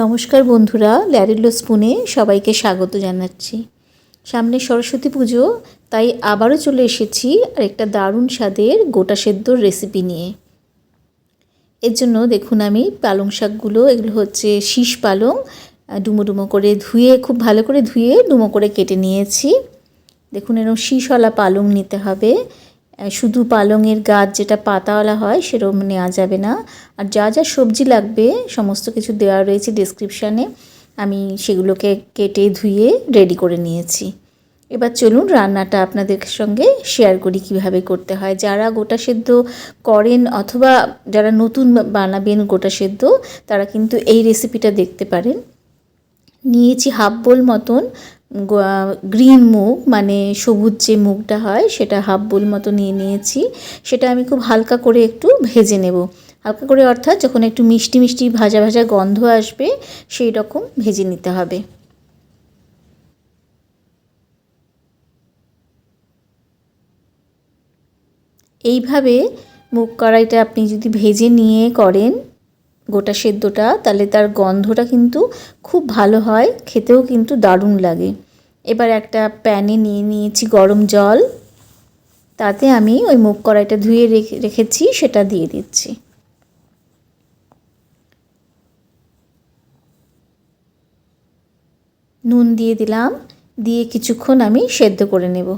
নমস্কার বন্ধুরা ল্যারিলো স্পুনে সবাইকে স্বাগত জানাচ্ছি। সামনে সরস্বতী পুজো, তাই আবারও চলে এসেছি আর একটা দারুণ স্বাদের গোটা সেদ্ধর রেসিপি নিয়ে। এর জন্য দেখুন আমি পালং শাকগুলো, এগুলো হচ্ছে শীষ পালং ডুমো ডুমো করে ধুয়ে, খুব ভালো করে ধুয়ে ডুমো করে কেটে নিয়েছি। দেখুন এরকম শীষওয়ালা পালং নিতে হবে। শুধু পালংয়ের গাছ যেটা পাতাওয়ালা হয় সেরকম নেওয়া যাবে না। আর যা যা সবজি লাগবে, সমস্ত কিছু দেওয়া রয়েছে ডিসক্রিপশানে আমি সেগুলোকে কেটে ধুয়ে রেডি করে নিয়েছি। এবার চলুন রান্নাটা আপনাদের সঙ্গে শেয়ার করি কীভাবে করতে হয়। যারা গোটা সেদ্ধ করেন অথবা যারা নতুন বানাবেন গোটা সেদ্ধ, তারা কিন্তু এই রেসিপিটা দেখতে পারেন। নিয়েছি হাফ বোল মতন গ্রিন মুগ মানে সবুজ যে মুগটা হয়, সেটা হাফ বোল মতো নিয়ে নিয়েছি। সেটা আমি খুব হালকা করে একটু ভেজে নেব। হালকা করে অর্থাৎ যখন একটু মিষ্টি মিষ্টি ভাজা ভাজা গন্ধ আসবে, সেই রকম ভেজে নিতে হবে। এইভাবে মুগ কড়াইটা আপনি যদি ভেজে নিয়ে করেন গোটা সেদ্ধটা, তাহলে তার গন্ধটা কিন্তু খুব ভালো হয়, খেতেও কিন্তু দারুণ লাগে। এবার একটা প্যানে নিয়ে নিয়েছি গরম জল। তাতে আমি ওই মুগ কড়াইটা ধুয়ে রেখে, রেখেছি, সেটা দিয়ে দিচ্ছি। নুন দিয়ে দিলাম, দিয়ে কিছুক্ষণ আমি সেদ্ধ করে নেব।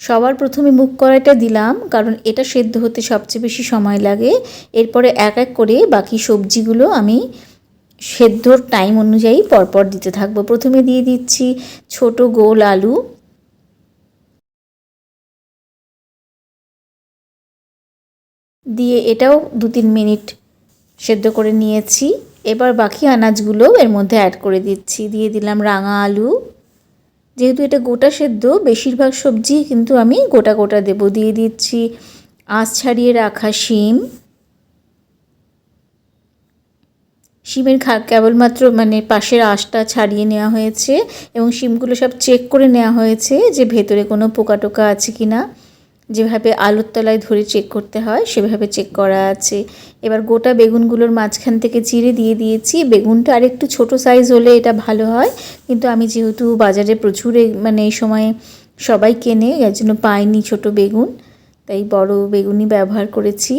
সবার প্রথমে মুগ কড়াইটা দিলাম, কারণ এটা সেদ্ধ হতে সবচেয়ে বেশি সময় লাগে। এরপরে এক এক করে বাকি সবজিগুলো আমি সেদ্ধর টাইম অনুযায়ী পরপর দিতে থাকব। প্রথমে দিয়ে দিচ্ছি ছোট গোল আলু। দিয়ে এটাও দু তিন মিনিট সেদ্ধ করে নিয়েছি। এবার বাকি আনাজগুলো এর মধ্যে অ্যাড করে দিচ্ছি। দিয়ে দিলাম রাঙা আলু। যেহেতু এটা গোটা সেদ্ধ, বেশিরভাগ সবজি কিন্তু আমি গোটা গোটা দেব। দিয়ে দিচ্ছি আঁচ ছাড়িয়ে রাখা শিম। শিমের খা কেবলমাত্র মানে পাশের আঁশটা ছাড়িয়ে নেওয়া হয়েছে এবং শিমগুলো সব চেক করে নেওয়া হয়েছে যে ভেতরে কোনো পোকা টোকা আছে কি না যেভাবে আলুর তলায় ধরে চেক করতে হয়, সেভাবে চেক করা আছে। এবার গোটা বেগুনগুলোর মাঝখান থেকে চিড়ে দিয়ে দিয়েছি। বেগুনটা আরেকটু ছোটো সাইজ হলে এটা ভালো হয়। কিন্তু আমি যেহেতু বাজারে প্রচুর মানে এই সময় সবাই কেনে, এর জন্য পাইনি ছোট বেগুন। তাই বড় বেগুনই ব্যবহার করেছি।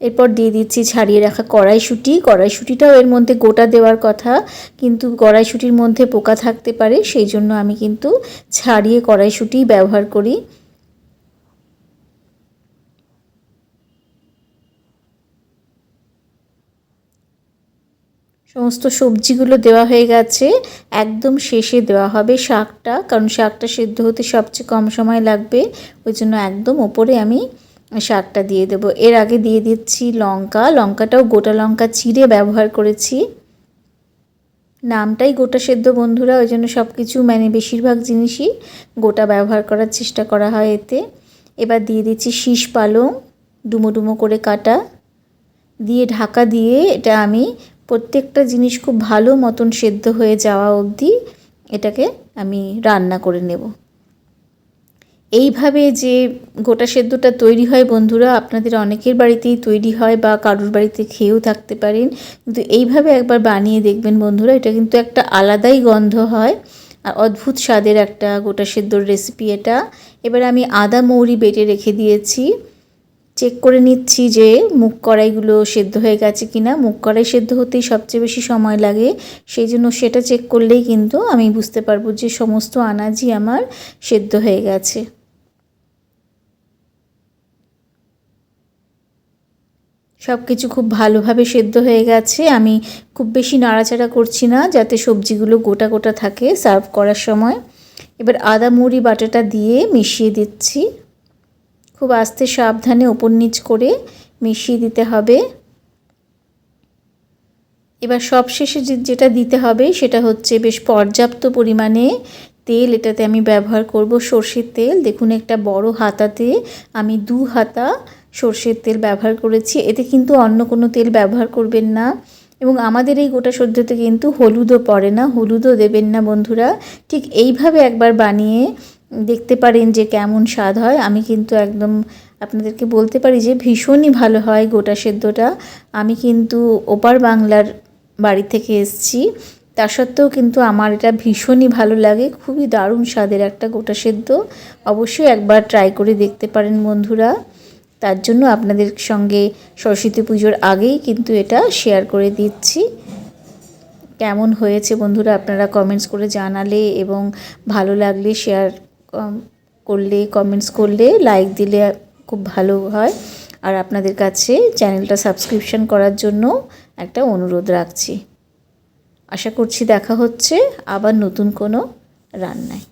এরপর দিয়ে দিচ্ছি ছাড়িয়ে রাখা কড়াইশুঁটি। কড়াইশুঁটিটাও এর মধ্যে গোটা দেওয়ার কথা, কিন্তু কড়াইশুঁটির মধ্যে পোকা থাকতে পারে, সেই জন্য আমি কিন্তু ছাড়িয়ে কড়াইশুঁটি ব্যবহার করি। সমস্ত সবজিগুলো দেওয়া হয়ে গেছে। একদম শেষে দেওয়া হবে শাকটা, কারণ শাকটা সেদ্ধ হতে সবচেয়ে কম সময় লাগবে। ওই জন্য একদম ওপরে আমি শাকটা দিয়ে দেবো। এর আগে দিয়ে দিচ্ছি লঙ্কা। লঙ্কাটাও গোটা লঙ্কা চিড়ে ব্যবহার করেছি। নামটাই গোটা সেদ্ধ বন্ধুরা, ওই জন্য সব কিছু মানে বেশিরভাগ জিনিসই গোটা ব্যবহার করার চেষ্টা করা হয় এতে। এবার দিয়ে দিচ্ছি শীষ পালং, ডুমো ডুমো করে কাটা। দিয়ে ঢাকা দিয়ে এটা আমি প্রত্যেকটা জিনিস খুব ভালো মতন সেদ্ধ হয়ে যাওয়া অবধি এটাকে আমি রান্না করে নেব। এইভাবে যে গোটা সেদ্ধটা তৈরি হয়, বন্ধুরা, আপনাদের অনেকের বাড়িতেই তৈরি হয় বা কারোর বাড়িতে খেয়েও থাকতে পারেন। কিন্তু এইভাবে একবার বানিয়ে দেখবেন, বন্ধুরা, এটা কিন্তু একটা আলাদাই গন্ধ হয়। আর অদ্ভুত স্বাদের একটা গোটা সেদ্ধর রেসিপি এটা। এবার আমি আদা, মৌরি বেটে রেখে দিয়েছি। চেক করে নিচ্ছি যে মুগ কড়াইগুলো সেদ্ধ হয়ে গেছে কি না মুগ কড়াই সেদ্ধ হতেই সবচেয়ে বেশি সময় লাগে। সেই জন্য সেটা চেক করলেই কিন্তু আমি বুঝতে পারব যে সমস্ত আনাজই আমার সেদ্ধ হয়ে গেছে। সব কিছু খুব ভালোভাবে সেদ্ধ হয়ে গেছে। আমি খুব বেশি নাড়াচাড়া করছি না, যাতে সবজিগুলো গোটা গোটা থাকে সার্ভ করার সময়। এবার আদা, মুড়ি, বাটাটা দিয়ে মিশিয়ে দিচ্ছি। খুব আস্তে সাবধানে ওপর নিচ করে মিশিয়ে দিতে হবে। এবার সবশেষে যেটা দিতে হবে সেটা হচ্ছে বেশ পর্যাপ্ত পরিমাণে তেল। এটাতে আমি ব্যবহার করব সর্ষের তেল। দেখুন একটা বড় হাতাতে আমি দু হাতা সর্ষের তেল ব্যবহার করেছি। এতে কিন্তু অন্য কোনো তেল ব্যবহার করবেন না। এবং আমাদের এই গোটা সদ্যতে কিন্তু হলুদও পড়ে না, হলুদও দেবেন না বন্ধুরা। ঠিক এইভাবে একবার বানিয়ে দেখতে পারেন যে কেমন স্বাদ হয়। আমি কিন্তু একদম আপনাদেরকে বলতে পারি যে ভীষণই ভালো হয় গোটা সেদ্ধটা। আমি কিন্তু ওপার বাংলার বাড়ি থেকে এসেছি। তা সত্ত্বেও কিন্তু আমার এটা ভীষণই ভালো লাগে। খুবই দারুণ স্বাদের একটা গোটা সেদ্ধ। অবশ্যই একবার ট্রাই করে দেখতে পারেন বন্ধুরা। তার জন্য আপনাদের সঙ্গে সরস্বতী পুজোর আগেই কিন্তু এটা শেয়ার করে দিচ্ছি। কেমন হয়েছে বন্ধুরা আপনারা কমেন্টস করে জানালে এবং ভালো লাগলে শেয়ার করলে কমেন্টস করলে লাইক দিলে খুব ভালো হয়। আর আপনাদের কাছে চ্যানেলটা সাবস্ক্রিপশন করার জন্য একটা অনুরোধ রাখছি। আশা করছি দেখা হচ্ছে আবার নতুন কোনো রান্নায়।